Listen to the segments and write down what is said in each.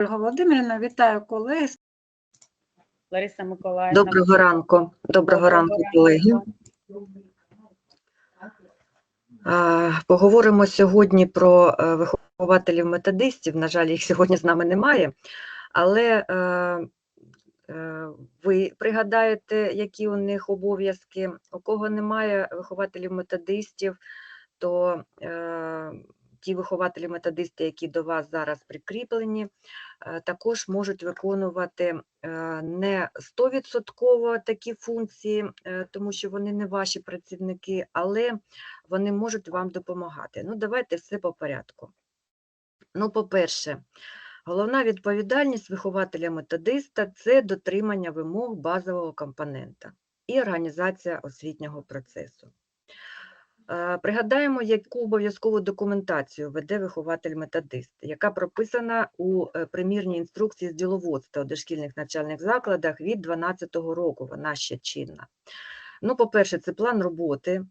Ольга Володимирівна, вітаю колеги. Лариса Миколаївна. Доброго ранку. Доброго ранку, колеги. Поговоримо сьогодні про е, вихователів методистів. На жаль, їх сьогодні з нами немає, але е, е, ви пригадаєте, які у них обов'язки. У кого немає вихователів методистів, то ті вихователі методисти, які до вас зараз прикріплені, е, також можуть виконувати е, не 100% такі функції, е, тому що вони не ваші працівники, але вони можуть вам допомагати. Ну, давайте все по порядку. Ну, по-перше, головна відповідальність вихователя-методиста це дотримання вимог базового компонента і організація освітнього процесу. Пригадаємо, яку обов'язкову документацію веде вихователь-методист, яка прописана у е, примірній інструкції з діловодства у дошкільних навчальних закладах від 2012 року. Вона ще чинна. Ну, по-перше, це план роботи,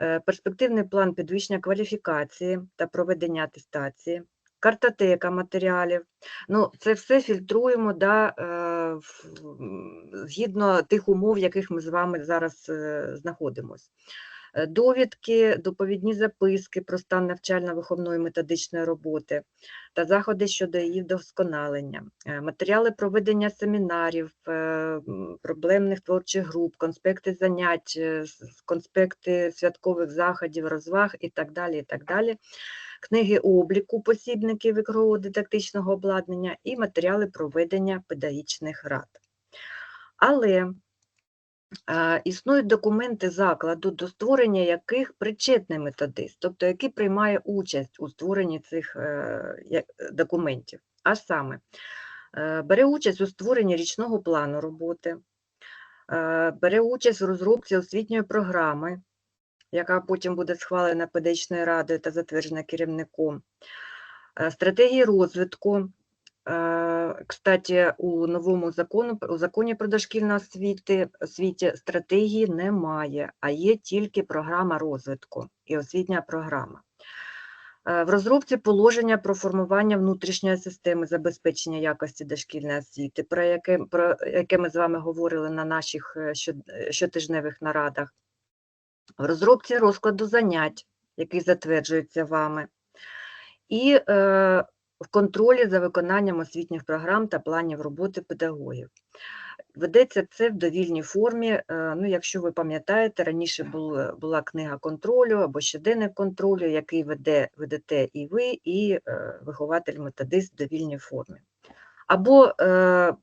е, перспективний план підвищення кваліфікації та проведення атестації, картотека матеріалів. Ну, це все фільтруємо да, е, згідно тих умов, в яких ми з вами зараз знаходимося довідки, доповідні записки про стан навчально-виховної методичної роботи та заходи щодо її вдосконалення, е, матеріали проведення семінарів, е, проблемних творчих груп, конспекти занять, е, конспекти святкових заходів, розваг і так далі. і так далі. Книги обліку посібників ігрово-дидактичного обладнання і матеріали проведення педагогічних рад. Але Е, Існують документи закладу, до створення яких причетний методист, тобто який приймає участь у створенні цих е, документів. А саме, е, бере участь у створенні річного плану роботи, е, бере участь в розробці освітньої програми, яка потім буде схвалена педагогічною радою та затверджена керівником, стратегії розвитку. Е, Кстати, у новому закону, у законі про дошкільну освіти, освіті стратегії немає, а є тільки програма розвитку і освітня програма. Е, В розробці положення про формування внутрішньої системи забезпечення якості дошкільної освіти, про яке, про яке ми з вами говорили на наших е, е, щотижневих нарадах. В розробці розкладу занять, який затверджується вами. І е, в контролі за виконанням освітніх програм та планів роботи педагогів. Ведеться це в довільній формі. е, Ну, якщо ви пам'ятаєте, раніше була, була книга контролю або щоденник контролю, який веде, ведете і ви, і е, вихователь-методист в довільній формі. Або е,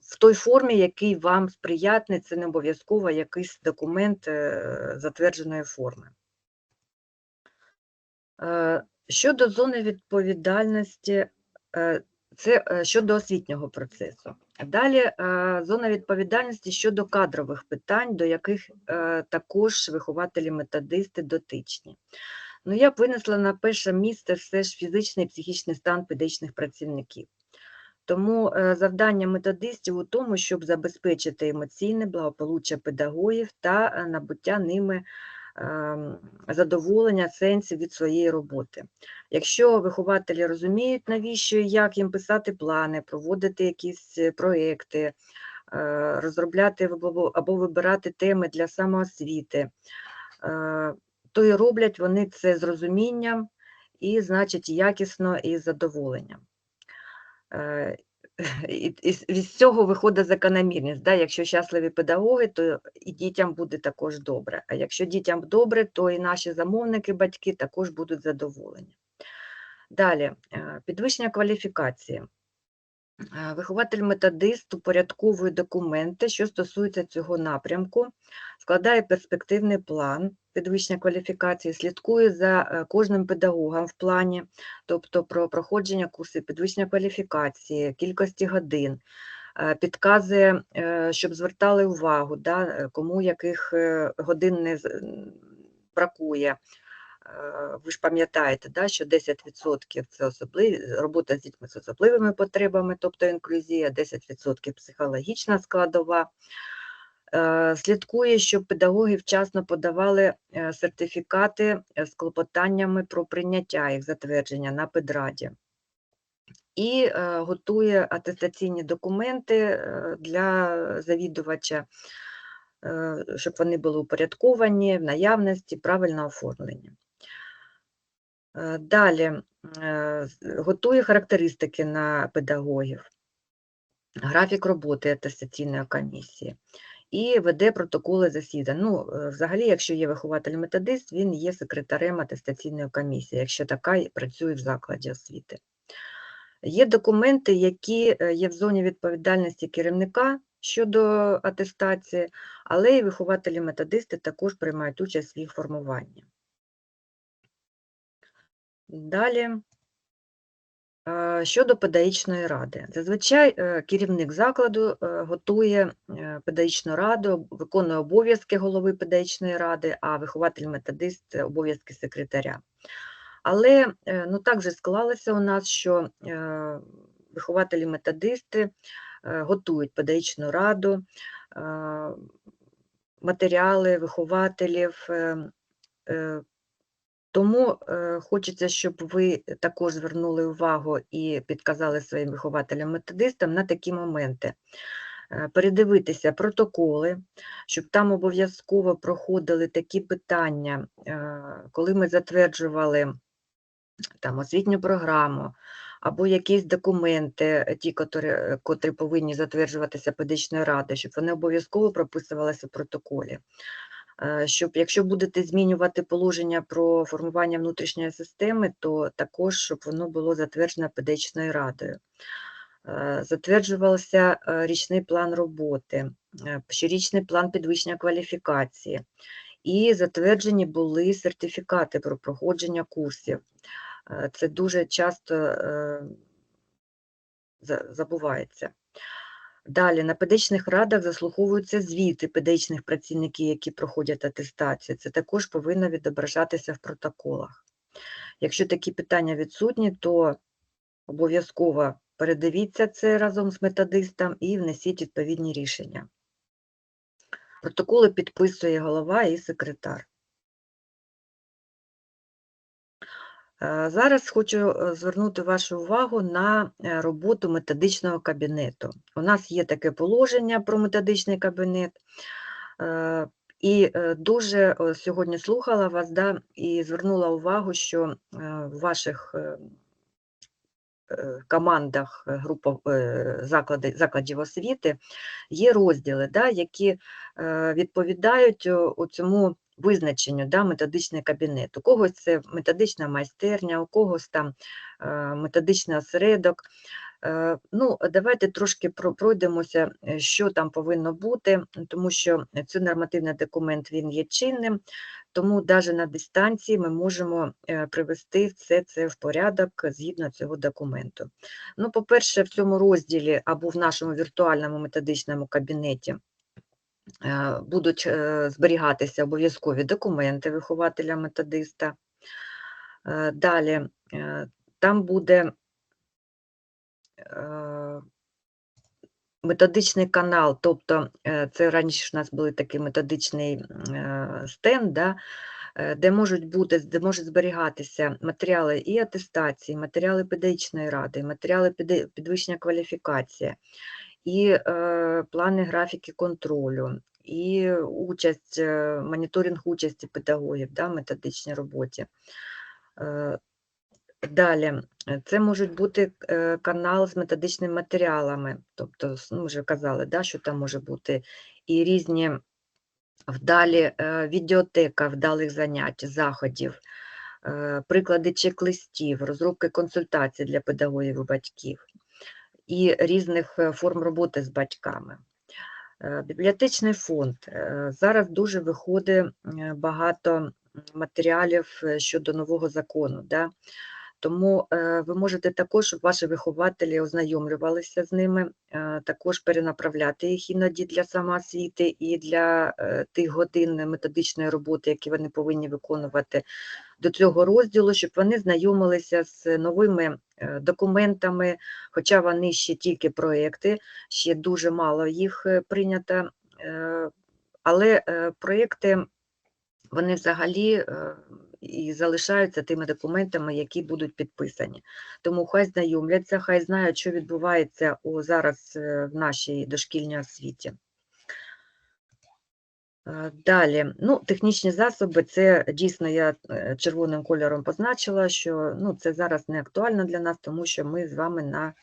в той формі, який вам сприятний, це не обов'язково якийсь документ затвердженої форми. Щодо зони відповідальності, е, це е, щодо освітнього процесу. Далі е, зона відповідальності щодо кадрових питань, до яких також вихователі-методисти дотичні. Ну, я б винесла на перше місце все ж фізичний і психічний стан педагогічних працівників. Тому завдання методистів у тому, щоб забезпечити емоційне благополуччя педагогів та набуття ними задоволення сенсів від своєї роботи. Якщо вихователі розуміють, навіщо і як їм писати плани, проводити якісь е, проекти, е, розробляти або, або вибирати теми для самоосвіти, е, то і роблять вони це з розумінням і, значить, якісно і з задоволенням. І, і від цього виходить закономірність. Да? Якщо щасливі педагоги, то і дітям буде також добре. А якщо дітям добре, то і наші замовники, батьки також будуть задоволені. Далі, е, підвищення кваліфікації. Е, Вихователь-методист упорядковує документи, що стосуються цього напрямку, складає перспективний план підвищення кваліфікації, слідкує за е, кожним педагогом в плані, тобто про проходження курсів підвищення кваліфікації, кількості годин, е, підказує, е, щоб звертали увагу, да, кому яких годин не бракує. Ви ж пам'ятаєте, да, що 10% це особливі, робота з дітьми з особливими потребами, тобто інклюзія, 10% психологічна складова. Е, Слідкує, щоб педагоги вчасно подавали е, сертифікати е, з клопотаннями про прийняття їх затвердження на педраді. і готує атестаційні документи для завідувача, щоб вони були упорядковані, в наявності, правильно оформлені. Далі готує характеристики на педагогів, графік роботи атестаційної комісії і веде протоколи засідань. Ну, е, взагалі, якщо є вихователь-методист, він є секретарем атестаційної комісії, якщо така працює в закладі освіти. Є документи, які е, є в зоні відповідальності керівника щодо атестації, але і вихователі-методисти також приймають участь в їх формуванні. Далі. Щодо педагогічної ради. Зазвичай е, керівник закладу е, готує е, педагогічну раду, виконує обов'язки голови педагогічної ради, а вихователь-методист – обов'язки секретаря. Але ну, так вже склалося у нас, що вихователі-методисти готують педагогічну раду, матеріали вихователів. Тому е, хочеться, щоб ви також звернули увагу і підказали своїм вихователям-методистам на такі моменти. Е, Передивитися протоколи, щоб там обов'язково проходили такі питання, е, коли ми затверджували там, освітню програму або якісь документи, ті, котрі, котрі повинні затверджуватися педагогічною радою, щоб вони обов'язково прописувалися в протоколі щоб якщо будете змінювати положення про формування внутрішньої системи, то також щоб воно було затверджено педагогічною радою. Е, Затверджувався е, річний план роботи, е, щорічний план підвищення кваліфікації, і затверджені були сертифікати про проходження курсів. Е, Це дуже часто е, забувається. Далі на педагогічних радах заслуховуються звіти педагогічних працівників, які проходять атестацію. Це також повинно відображатися в протоколах. Якщо такі питання відсутні, то обов'язково передивіться це разом з методистом і внесіть відповідні рішення. Протоколи підписує голова і секретар. Зараз хочу е, звернути вашу увагу на е, роботу методичного кабінету. У нас є таке положення про методичний кабінет. е, І е, дуже е, сьогодні слухала вас да, і звернула увагу, що е, в ваших е, е, командах е, група, е, заклади, закладів освіти є розділи, да, які е, відповідають о цьому визначенню да, методичний кабінет. У когось це методична майстерня, у когось там е, методичний осередок. Е, Ну, давайте трошки про- пройдемося, е, що там повинно бути, тому що цей нормативний документ він є чинним, тому навіть на дистанції ми можемо привести все це в порядок згідно цього документу. Ну, по-перше, в цьому розділі або в нашому віртуальному методичному кабінеті будуть е, зберігатися обов'язкові документи вихователя-методиста. Е, Далі е, там буде е, методичний канал, тобто е, це раніше у нас були такий методичний е, стенд, да, е, де можуть бути, де можуть зберігатися матеріали і атестації, матеріали педагогічної ради, матеріали підвищення кваліфікації, і е, плани графіки контролю, і участь, е, моніторинг участі педагогів да, в методичній роботі. Е, Далі, це можуть бути е, канал з методичними матеріалами, тобто, ну, ми вже казали, да, що там може бути і різні вдалі е, відеотека вдалих занять, заходів, е, приклади чек-листів, розробки консультацій для педагогів і батьків, і різних е, форм роботи з батьками. Е, Бібліотечний фонд. Е, Зараз дуже виходить багато матеріалів щодо нового закону. Да? Тому ви можете також, щоб ваші вихователі ознайомлювалися з ними, е, також перенаправляти їх іноді для самоосвіти і для е, тих годин методичної роботи, які вони повинні виконувати до цього розділу, щоб вони знайомилися з новими документами, хоча вони ще тільки проекти, ще дуже мало їх е, прийнято, е, але е, проекти вони взагалі е, і залишаються тими документами, які будуть підписані. Тому хай знайомляться, хай знають, що відбувається зараз е, в нашій дошкільній освіті. Далі, ну, технічні засоби, це дійсно я е, червоним кольором позначила, що ну, це зараз не актуально для нас, тому що ми з вами на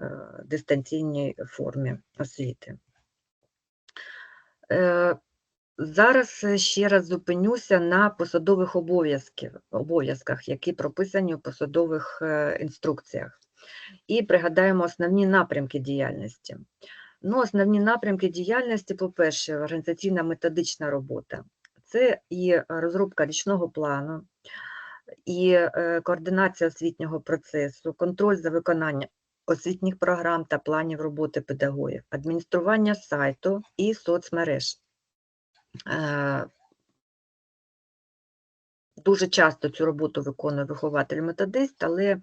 е, дистанційній формі освіти. Е, Зараз ще раз зупинюся на посадових обов'язках, які прописані у посадових інструкціях. І пригадаємо основні напрямки діяльності. Ну, основні напрямки діяльності, по-перше, організаційна методична робота. Це і е, розробка річного плану, і е, координація освітнього процесу, контроль за виконанням освітніх програм та планів роботи педагогів, адміністрування сайту і соцмереж. Е, Дуже часто цю роботу виконує вихователь-методист, але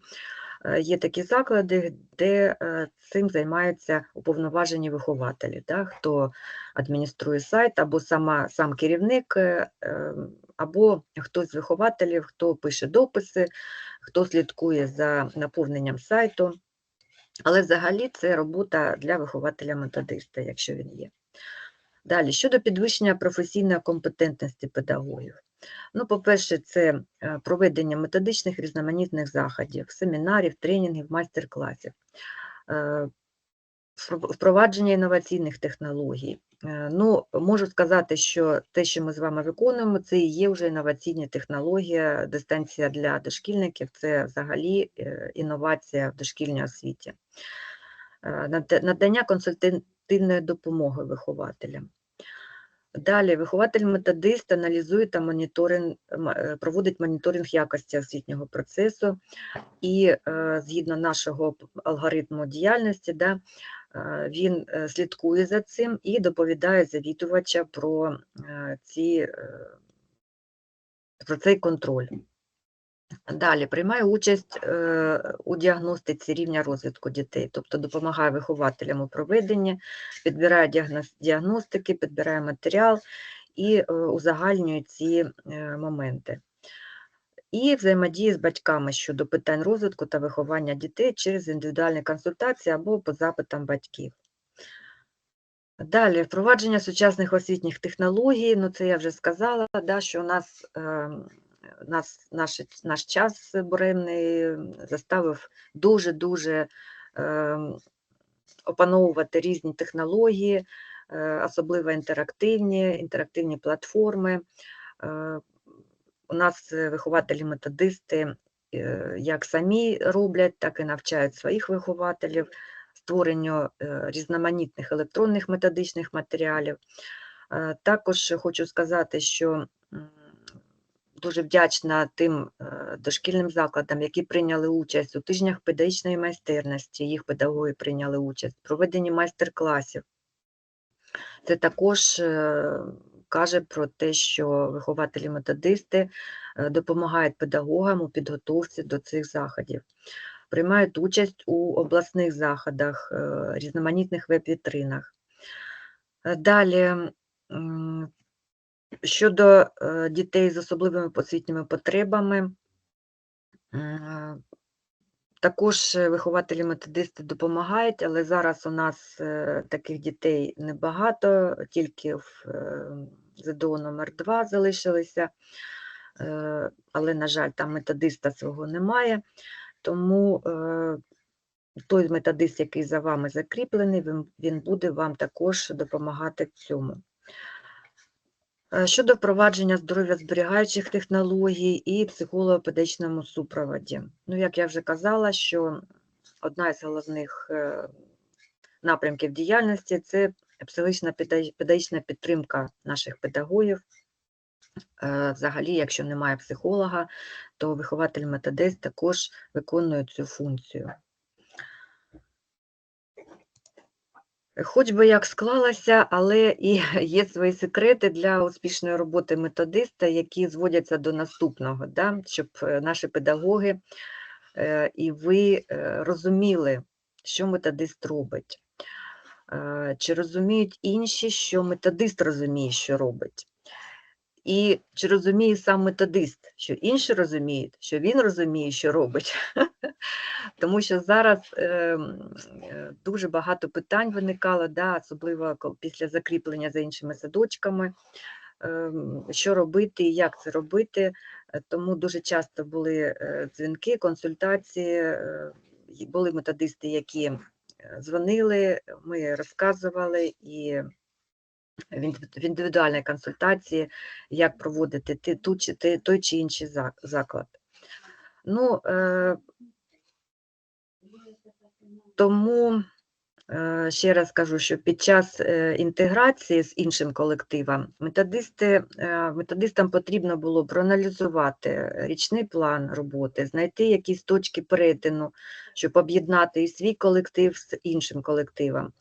є такі заклади, де е, цим займаються уповноважені вихователі, да, хто адмініструє сайт, або сама, сам керівник, е, е, або хтось з вихователів, хто пише дописи, хто слідкує за наповненням сайту. Але взагалі це робота для вихователя-методиста, якщо він є. Далі, щодо підвищення професійної компетентності педагогів. Ну, по-перше, це е, проведення методичних різноманітних заходів, семінарів, тренінгів, майстер-класів, е, впровадження інноваційних технологій. Е, Ну, можу сказати, що те, що ми з вами виконуємо, це і є вже інноваційні технології, дистанція для дошкільників, це взагалі інновація в дошкільній освіті. Надання консультативної допомоги вихователям. Далі вихователь-методист аналізує та моніторинг, е, проводить моніторинг якості освітнього процесу і е, згідно нашого алгоритму діяльності, да, е, він слідкує за цим і доповідає завідувача про, ці, про цей контроль. Далі приймає участь е, у діагностиці рівня розвитку дітей, тобто допомагає вихователям у проведенні, підбирає діагностики, підбирає матеріал і е, узагальнює ці е, моменти. І взаємодіє з батьками щодо питань розвитку та виховання дітей через індивідуальні консультації або по запитам батьків. Далі, впровадження сучасних освітніх технологій, ну це я вже сказала, да, що у нас, е, нас наш, наш час буремний заставив дуже-дуже е, опановувати різні технології, е, особливо інтерактивні, інтерактивні платформи. Е, у нас вихователі-методисти е, як самі роблять, так і навчають своїх вихователів створенню е, різноманітних електронних методичних матеріалів. Е, Також хочу сказати, що дуже вдячна тим е, дошкільним закладам, які прийняли участь у тижнях педагогічної майстерності, їх педагоги прийняли участь, проведенні майстер-класів. Це також е, каже про те, що вихователі-методисти е, допомагають педагогам у підготовці до цих заходів, приймають участь у обласних заходах, різноманітних веб-вітринах. Далі, щодо е, дітей з особливими освітніми потребами, також е, вихователі-методисти допомагають, але зараз у нас е, таких дітей небагато, тільки в ЗДО номер 2 залишилися, але, на жаль, там методиста свого немає. Тому той методист, який за вами закріплений, він буде вам також допомагати в цьому. Е, Щодо впровадження здоров'я зберігаючих технологій і психолого-педагогічному супроводі. Ну, як я вже казала, що одна із головних е, напрямків діяльності це психологічна педа- педагогічна підтримка наших педагогів. Е, Взагалі, якщо немає психолога, то вихователь-методист також виконує цю функцію. Хоч би як склалася, але і є свої секрети для успішної роботи методиста, які зводяться до наступного, да? щоб е, наші педагоги е, і ви е, розуміли, що методист робить. Чи розуміють інші, що методист розуміє, що робить. І чи розуміє сам методист, що інші розуміють, що він розуміє, що робить. Тому що зараз ем, е, дуже багато питань виникало, да, особливо після закріплення за іншими садочками, ем, що робити і як це робити. Е, Тому дуже часто були е, дзвінки, консультації, е, були методисти, які е, дзвонили, ми розказували і в індивідуальній консультації, як проводити ти, ту, чи, той чи інший заклад. Ну, е, тому е, ще раз кажу, що під час е, інтеграції з іншим колективом методисти, е, методистам потрібно було проаналізувати річний план роботи, знайти якісь точки перетину, щоб об'єднати і свій колектив з іншим колективом.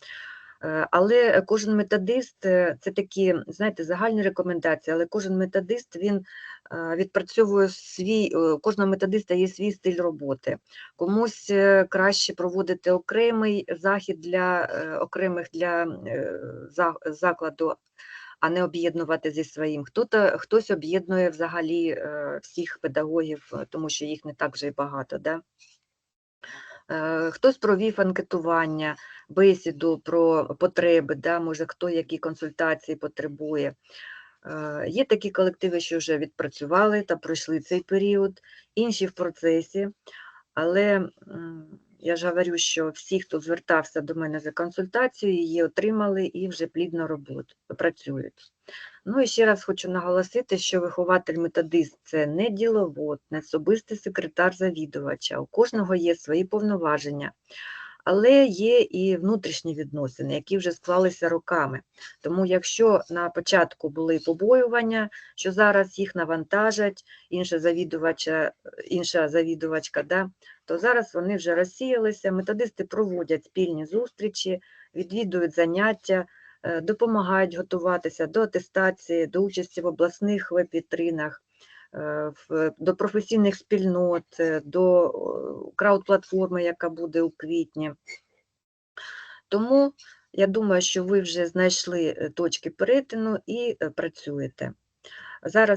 Е, Але кожен методист е, це такі, знаєте, загальні рекомендації, але кожен методист він е, відпрацьовує свій, у кожного методиста є свій стиль роботи. Комусь краще проводити окремий захід для окремих для закладу, а не об'єднувати зі своїм. Хто-то, хтось об'єднує взагалі всіх педагогів, тому що їх не так вже й багато. Да? Е, Хтось провів анкетування, бесіду про потреби, да, може хто які консультації потребує. Е, Є такі колективи, що вже відпрацювали та пройшли цей період, інші в процесі. Але я ж говорю, що всі, хто звертався до мене за консультацією, її отримали і вже плідно роботу, працюють. Ну і ще раз хочу наголосити, що вихователь-методист це не діловод, не особистий секретар завідувача. У кожного є свої повноваження, але є і внутрішні відносини, які вже склалися роками. Тому якщо на початку були побоювання, що зараз їх навантажать, інша завідувача, інша завідувачка, да, то зараз вони вже розсіялися. Методисти проводять спільні зустрічі, відвідують заняття, е, допомагають готуватися до атестації, до участі в обласних веб-вітринах, до професійних спільнот, е, до краудплатформи, яка буде у квітні. Тому я думаю, що ви вже знайшли е, точки перетину і е, працюєте. Зараз